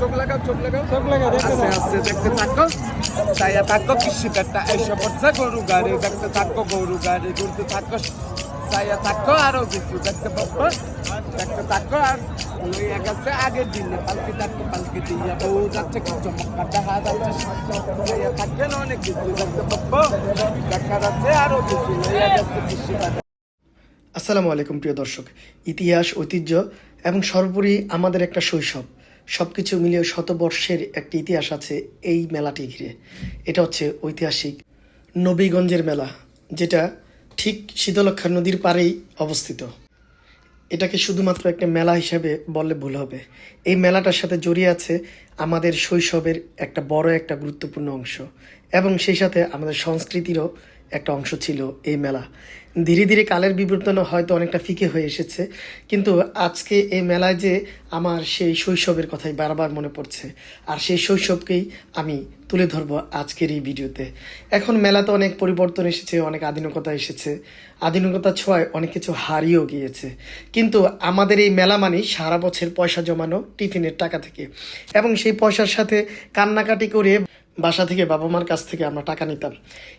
চোখ লাগাও চোখ লাগাও, চোখ লাগা দেখতে থাকো তাইয়া থাকো গরু গাড়ি দেখতে থাকো গরু গাড়ি ঘুরতে থাকো তাইয়া আরও কিছু দেখতে পাবো দেখতে থাকো আর আগের দিনে পালকি থাকো পালকি দিয়া বউ যাচ্ছে কি চমৎকার দেখা যাচ্ছে অনেক কিছু দেখতে পাবো দেখা যাচ্ছে আরও কিছু আসসালামু আলাইকুম, প্রিয় দর্শক। ইতিহাস, ঐতিহ্য এবং সর্বোপরি আমাদের একটা শৈশব। সব কিছু মিলিয়ে শতবর্ষের একটি ইতিহাস আছে এই মেলাটি ঘিরে। এটা হচ্ছে ঐতিহাসিক নবীগঞ্জের মেলা, যেটা ঠিক শীতলক্ষা নদীর পাড়েই অবস্থিত। এটাকে শুধুমাত্র একটা মেলা হিসাবে বললে ভুল হবে। এই মেলাটার সাথে জড়িয়ে আছে আমাদের শৈশবের একটা বড় একটা গুরুত্বপূর্ণ অংশ এবং সেই সাথে আমাদের সংস্কৃতিরও একটা অংশ ছিল এই মেলা। ধীরে ধীরে কালের বিবর্তনে হয়তো অনেকটা ফিকে হয়ে এসেছে। কিন্তু আজকে এই মেলায় যে আমার সেই শৈশবের কথাই বারবার মনে পড়ছে। আর সেই শৈশবকেই আমি তুলে ধরবো আজকের এই ভিডিওতে। এখন মেলাতে অনেক পরিবর্তন এসেছে, অনেক আধুনিকতা এসেছে। আধুনিকতা ছোঁয়ায় অনেক কিছু হারিয়েও গিয়েছে। কিন্তু আমাদের এই মেলা মানে সারা বছর পয়সা জমানো টিফিনের টাকা থেকে। এবং সেই পয়সার সাথে কান্নাকাটি করে বাসা থেকে বাবা মার কাছ থেকে আমরা টাকা নিতাম।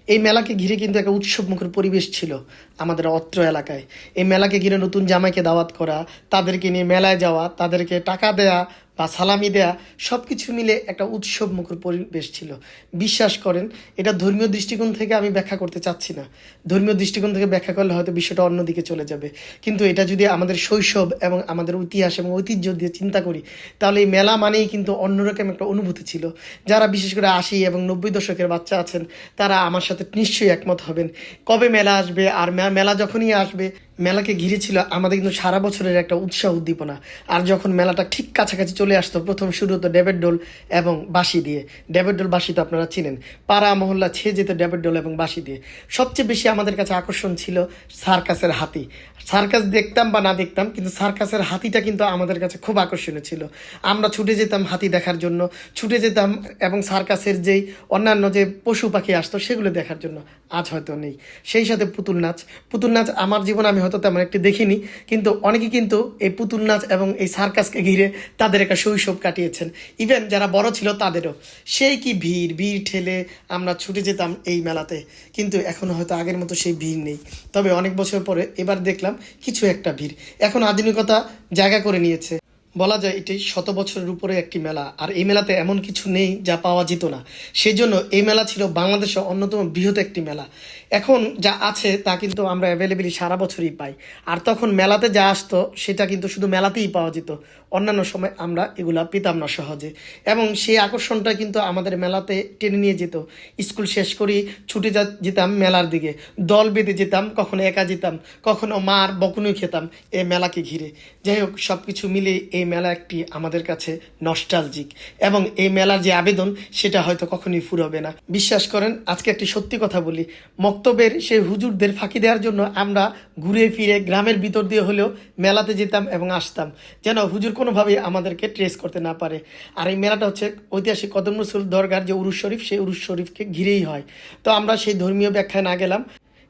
এই মেলাকে ঘিরে কিন্তু একটা উৎসবমুখের পরিবেশ ছিল আমাদের অত্র এলাকায়। এই মেলাকে ঘিরে নতুন জামাইকে দাওয়াত করা, তাদেরকে নিয়ে মেলায় যাওয়া, তাদেরকে টাকা দেয়া বা সালামি দেয়া সব কিছু মিলে একটা উৎসব মুখর পরিবেশ ছিল। বিশ্বাস করেন, এটা ধর্মীয় দৃষ্টিকোণ থেকে আমি ব্যাখ্যা করতে চাচ্ছি না। ধর্মীয় দৃষ্টিকোণ থেকে ব্যাখ্যা করলে হয়তো বিষয়টা অন্যদিকে চলে যাবে। কিন্তু এটা যদি আমাদের শৈশব এবং আমাদের ইতিহাস এবং ঐতিহ্য দিয়ে চিন্তা করি, তাহলে এই মেলা মানেই কিন্তু অন্যরকম একটা অনুভূতি ছিল। যারা বিশেষ করে আশি এবং নব্বই দশকের বাচ্চা আছেন, তারা আমার সাথে নিশ্চয়ই একমত হবেন। কবে মেলা আসবে আর মেলা যখনই আসবে মেলাকে ঘিরে ছিল আমাদের কিন্তু সারা বছরের একটা উৎসাহ উদ্দীপনা। আর যখন মেলাটা ঠিক কাছাকাছি চলে আসতো, প্রথম শুরু হতো ডেবের ডোল এবং বাঁশি দিয়ে। ডেবের ডোল বাঁশি তো আপনারা চিনেন। পাড়া মহল্লা ছেয়ে যেত ডেবের ডোল এবং বাঁশি দিয়ে। সবচেয়ে বেশি আমাদের কাছে আকর্ষণ ছিল সার্কাসের হাতি। সার্কাস দেখতাম বা না দেখতাম, কিন্তু সার্কাসের হাতিটা কিন্তু আমাদের কাছে খুব আকর্ষণীয় ছিল। আমরা ছুটে যেতাম হাতি দেখার জন্য। ছুটে যেতাম এবং সার্কাসের যেই অন্যান্য যে পশু পাখি আসতো, সেগুলো দেখার জন্য। আজ হয়তো নেই। সেই সাথে পুতুল নাচ। পুতুল নাচ আমার জীবনে আমি হয়তো তেমন একটি দেখিনি, কিন্তু অনেকে কিন্তু এই পুতুল নাচ এবং এই সার্কাসকে ঘিরে তাদের একটা শৈশব কাটিয়েছেন। ইভেন যারা বড় ছিল তাদেরও। সেই কি ভিড়? ভিড় ঠেলে আমরা ছুটে যেতাম এই মেলাতে, কিন্তু এখন হয়তো আগের মতো সেই ভিড় নেই। তবে অনেক বছর পরে এবার দেখলাম কিছু একটা ভিড়। এখন আধুনিকতা জায়গা করে নিয়েছে। বলা যায় এটি শত বছরের উপরে একটি মেলা। আর এই মেলাতে এমন কিছু নেই যা পাওয়া যেত না। সেই জন্য এই মেলা ছিল বাংলাদেশের অন্যতম বৃহৎ একটি মেলা। এখন যা আছে তা কিন্তু আমরা অ্যাভেলেবেলি সারা বছরই পাই। আর তখন মেলাতে যা আসতো, সেটা কিন্তু শুধু মেলাতেই পাওয়া যেত। অন্যান্য সময় আমরা এগুলা পেতাম না সহজে। এবং সেই আকর্ষণটা কিন্তু আমাদের মেলাতে টেনে নিয়ে যেত। স্কুল শেষ করেই ছুটে যা যেতাম মেলার দিকে। দল বেঁধে যেতাম, কখনো একা যেতাম, কখনো মার বকুনি খেতাম এই মেলাকে ঘিরে। যাই হোক সব কিছু মিলে এই মেলা একটি আমাদের কাছে নস্টালজিক এবং এই মেলার যে আবেদন, সেটা হয়তো কখনোই ফুরবে না। বিশ্বাস করেন, আজকে একটি সত্যি কথা বলি। মক্তবের সেই হুজুরদের ফাঁকি দেওয়ার জন্য আমরা ঘুরে ফিরে গ্রামের ভিতর দিয়ে হলেও মেলাতে যেতাম এবং আসতাম। যেন হুজুর কোনোভাবেই আমাদেরকে ট্রেস করতে না পারে। আর এই মেলাটা হচ্ছে ঐতিহাসিক কদম রসুল দরগার যে উরুস শরীফ, সেই উরুস শরীফকে ঘিরেই হয়। তো আমরা সেই ধর্মীয় ব্যাখ্যায় না গেলাম।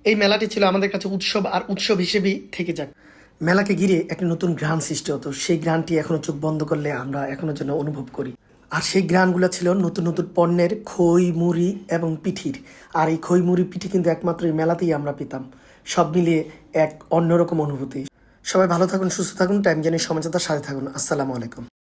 এই মেলাটি ছিল আমাদের কাছে উৎসব আর উৎসব হিসেবেই থেকে যাক। মেলাকে ঘিরে একটা নতুন গ্রান্ড সৃষ্টি হতো। সেই গ্রানটি এখনও চোখ বন্ধ করলে আমরা এখনও যেন অনুভব করি। আর সেই গ্রানগুলো ছিল নতুন নতুন পণ্যের খই, মুড়ি এবং পিঠির। আর এই খই, মুড়ি, পিঠি কিন্তু একমাত্র এই মেলাতেই আমরা পেতাম। সব মিলিয়ে এক অন্যরকম অনুভূতি। সবাই ভালো থাকুন, সুস্থ থাকুন, টাইম জানিয়ে সমাজতার সাথে থাকুন। আসসালামু আলাইকুম।